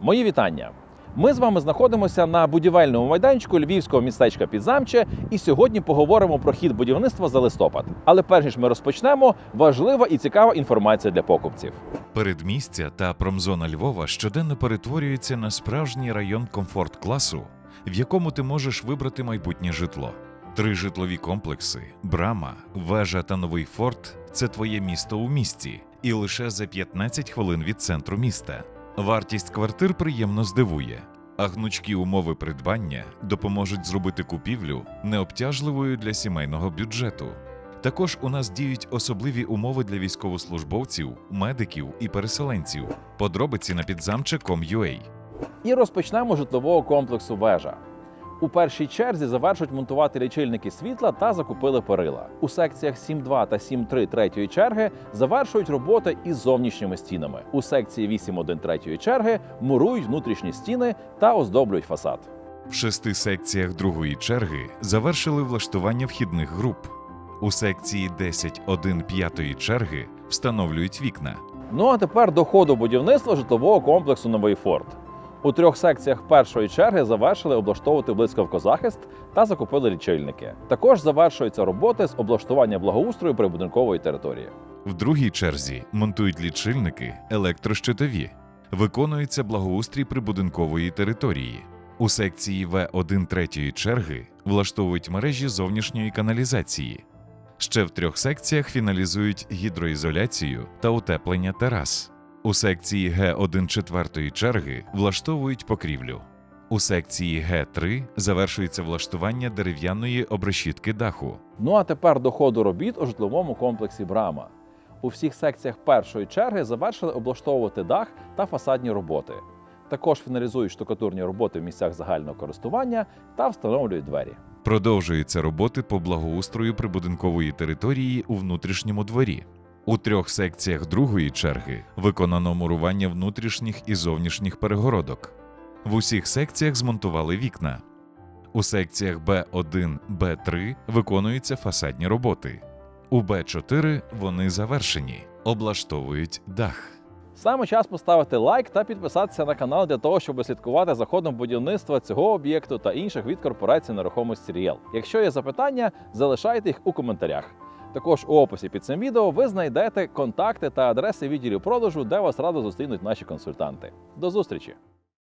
Мої вітання. Ми з вами знаходимося на будівельному майданчику львівського містечка Підзамче, і сьогодні поговоримо про хід будівництва за листопад. Але перш ніж ми розпочнемо, важлива і цікава інформація для покупців. Передмістя та промзона Львова щоденно перетворюються на справжній район комфорт-класу, в якому ти можеш вибрати майбутнє житло. Три житлові комплекси, Брама, Вежа та Новий Форт це твоє місто у місті, і лише за 15 хвилин від центру міста. Вартість квартир приємно здивує, а гнучкі умови придбання допоможуть зробити купівлю необтяжливою для сімейного бюджету. Також у нас діють особливі умови для військовослужбовців, медиків і переселенців. Подробиці на підзамче.com.ua. І розпочнемо житлового комплексу вежа. У першій черзі завершують монтувати лічильники світла та закупили перила. У секціях 7.2 та 7.3 третьої черги завершують роботи із зовнішніми стінами. У секції 8.1 третьої черги мурують внутрішні стіни та оздоблюють фасад. В шести секціях другої черги завершили влаштування вхідних груп. У секції 10.1 п'ятої черги встановлюють вікна. Ну а тепер до ходу будівництва житлового комплексу Новий Форт. У трьох секціях першої черги завершили облаштовувати блискавкозахист та закупили лічильники. Також завершуються роботи з облаштування благоустрою прибудинкової території. В другій черзі монтують лічильники, електрощитові. Виконується благоустрій прибудинкової території. У секції В1 третьої черги влаштовують мережі зовнішньої каналізації. Ще в трьох секціях фіналізують гідроізоляцію та утеплення терас. У секції Г1 четвертої черги влаштовують покрівлю. У секції Г3 завершується влаштування дерев'яної обрешітки даху. Ну а тепер до ходу робіт у житловому комплексі Брама. У всіх секціях першої черги завершили облаштовувати дах та фасадні роботи. Також фіналізують штукатурні роботи в місцях загального користування та встановлюють двері. Продовжуються роботи по благоустрою прибудинкової території у внутрішньому дворі. У трьох секціях другої черги виконано мурування внутрішніх і зовнішніх перегородок. В усіх секціях змонтували вікна. У секціях Б1, Б3 виконуються фасадні роботи. У Б4 вони завершені, облаштовують дах. Саме час поставити лайк та підписатися на канал для того, щоб слідкувати за ходом будівництва цього об'єкту та інших від корпорації нерухомості Ріел. Якщо є запитання, залишайте їх у коментарях. Також у описі під цим відео ви знайдете контакти та адреси відділів продажу, де вас радо зустрінуть наші консультанти. До зустрічі!